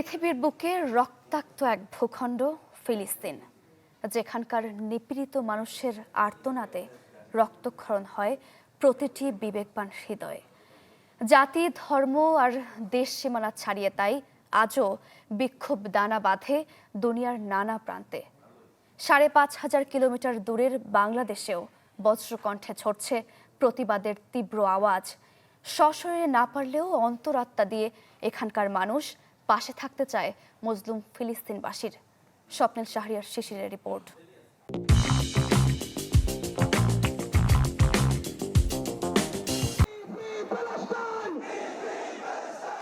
পৃথিবীর বুকে রক্তাক্ত এক ভূখণ্ড, ফিলিস্তিন, যেখানকার নিপীড়িত মানুষের আর্তনাতে রক্তক্ষরণ হয় প্রতিটি বিবেকবান হৃদয়ে। জাতি, ধর্ম আর দেশ সীমানা ছাড়িয়ে তাই আজও বিক্ষোভ দানা বাঁধে দুনিয়ার নানা প্রান্তে। সাড়ে পাঁচ হাজার কিলোমিটার দূরের বাংলাদেশেও বজ্রকণ্ঠে ছড়ছে প্রতিবাদের তীব্র আওয়াজ। সশরীরে না পারলেও অন্তরাত্মা দিয়ে এখানকার মানুষ পাশে থাকতে চায় মজলুম ফিলিস্তিনবাসীর। স্বপ্নিল শাহরিয়ার শিশিরের রিপোর্ট।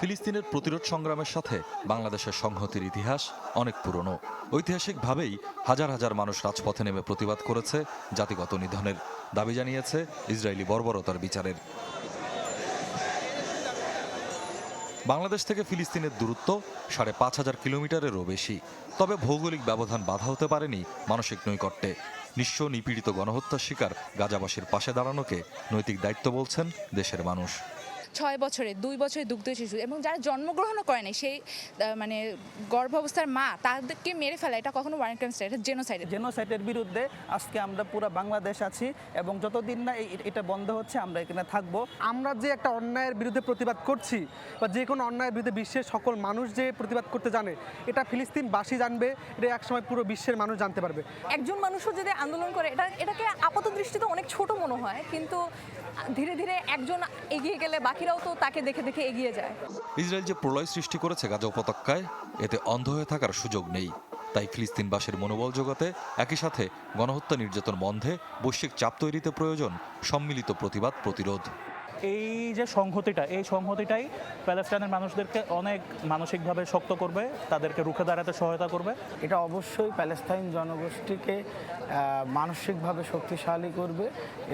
ফিলিস্তিনের প্রতিরোধ সংগ্রামের সাথে বাংলাদেশের সংহতির ইতিহাস অনেক পুরনো। ঐতিহাসিকভাবেই হাজার হাজার মানুষ রাজপথে নেমে প্রতিবাদ করেছে জাতিগত নিধনের দাবি জানিয়েছে ইসরায়েলি বর্বরতার বিচারের। বাংলাদেশ থেকে ফিলিস্তিনের দূরত্ব সাড়ে পাঁচ হাজার কিলোমিটারেরও বেশি। তবে ভৌগোলিক ব্যবধান বাধা হতে পারেনি মানসিক নৈকট্যে। নিঃস্ব নিপীড়িত গণহত্যার শিকার গাজাবাসীর পাশে দাঁড়ানোকে নৈতিক দায়িত্ব বলছেন দেশের মানুষ। ছয় বছরে দুই বছরে দুগ্ধ শিশু এবং যারা জন্মগ্রহণও করে নাই সেই মানে গর্ভাবস্থার মা তাদেরকে মেরে ফেলা এটা কখনো ওয়ারেন ক্রাইম স্টেট এটা জেনোসাইড জেনোসাইটের বিরুদ্ধে আজকে আমরা পুরো বাংলাদেশ আছি এবং যতদিন না এই- এটা বন্ধ হচ্ছে আমরা এখানে থাকব। আমরা যে একটা অন্যায়ের বিরুদ্ধে প্রতিবাদ করছি বা যে কোনো অন্যায়ের বিরুদ্ধে বিশ্বের সকল মানুষ যে প্রতিবাদ করতে জানে এটা ফিলিস্তিন ফিলিস্তিনবাসী জানবে এটা একসময় পুরো বিশ্বের মানুষ জানতে পারবে। একজন মানুষও যদি আন্দোলন করে এটা এটাকে আপাত দৃষ্টিতে অনেক ছোট মনে হয় কিন্তু ধীরে ধীরে একজন এগিয়ে গেলে বাকিরাও তো তাকে দেখে দেখে এগিয়ে যায়। ইসরায়েল যে প্রলয় সৃষ্টি করেছে গাজা উপত্যকায়, এতে অন্ধ হয়ে থাকার সুযোগ নেই। তাই ফিলিস্তিনবাসীর মনোবল জগতে একই সাথে গণহত্যা নির্যাতন বন্ধে বৈশ্বিক চাপ তৈরিতে প্রয়োজন সম্মিলিত প্রতিবাদ প্রতিরোধ। এই যে সংহতিটা এই সংহতিটাই প্যালেস্টাইনের মানুষদেরকে অনেক মানসিকভাবে শক্ত করবে তাদেরকে রুখে দাঁড়াতে সহায়তা করবে। এটা অবশ্যই প্যালেস্তাইন জনগোষ্ঠীকে মানসিকভাবে শক্তিশালী করবে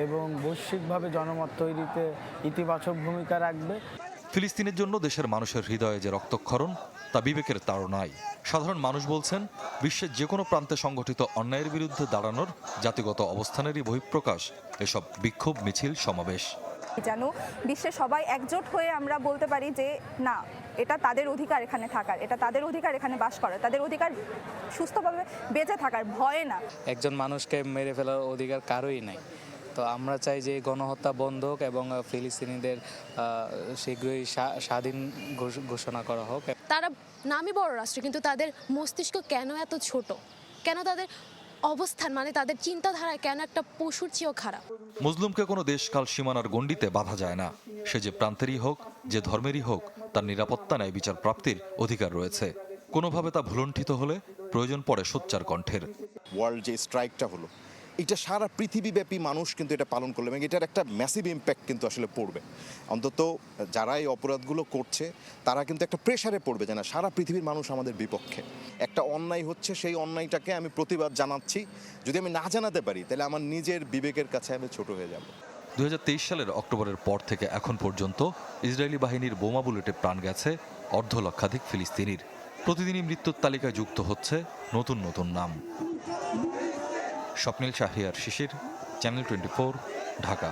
এবং বৈশ্বিকভাবে জনমত তৈরিতে ইতিবাচক ভূমিকা রাখবে। ফিলিস্তিনের জন্য দেশের মানুষের হৃদয়ে যে রক্তক্ষরণ তা বিবেকের তাড়নায়। সাধারণ মানুষ বলছেন বিশ্বের যে কোনো প্রান্তে সংগঠিত অন্যায়ের বিরুদ্ধে দাঁড়ানোর জাতিগত অবস্থানেরই বহিঃপ্রকাশ এসব বিক্ষোভ মিছিল সমাবেশ। যেন বিশ্বের সবাই একজোট হয়ে আমরা বলতে পারি যে না এটা তাদের অধিকার এখানে থাকার এটা তাদের অধিকার এখানে বাস করার তাদের অধিকার সুস্থভাবে বেঁচে থাকার ভয়ে না। একজন মানুষকে মেরে ফেলার অধিকার কারোই নাই। তো আমরা চাই যে গণহত্যা বন্ধ হোক এবং ফিলিস্তিনিদের শীঘ্রই স্বাধীন ঘোষণা করা হোক। তারা নামই বড় রাষ্ট্র কিন্তু তাদের মস্তিষ্ক কেন এত ছোট? কেন তাদের অবস্থান মানে তাদের চিন্তাধারা কেন একটা পশুর চেয়েও খারাপ? মুসলিমকে কোনো দেশকাল সীমানার গণ্ডিতে বাধা যায় না। সে যে প্রান্তেরই হোক যে ধর্মেরই হোক তার নিরাপত্তা নেয় বিচার প্রাপ্তির অধিকার রয়েছে। কোনোভাবে তা ভুলণ্ঠিত হলে প্রয়োজন পড়ে সোচ্চার কণ্ঠের। ওয়ার্ল্ড যে স্ট্রাইকটা হলো এটা সারা পৃথিবীব্যাপী মানুষ কিন্তু এটা পালন করল এবং এটার একটা ম্যাসিভ ইম্প্যাক্ট কিন্তু আসলে পড়বে। অন্তত যারা এই অপরাধগুলো করছে, তারা কিন্তু একটা প্রেশারে পড়বে যে না, সারা পৃথিবীর মানুষ আমাদের বিপক্ষে। একটা অন্যায় হচ্ছে, সেই অন্যায়টাকে আমি প্রতিবাদ জানাচ্ছি। যদি আমি না জানাতে পারি, তাহলে আমার নিজের বিবেকের কাছে আমি ছোট হয়ে যাব। দু হাজার তেইশ সালের অক্টোবরের পর থেকে এখন পর্যন্ত ইসরায়েলি বাহিনীর বোমা বুলেটে প্রাণ গেছে অর্ধ লক্ষাধিক ফিলিস্তিনির। প্রতিদিনই মৃত্যুর তালিকায় যুক্ত হচ্ছে নতুন নতুন নাম। Swapnil Shahiar Shishir channel twenty Dhaka.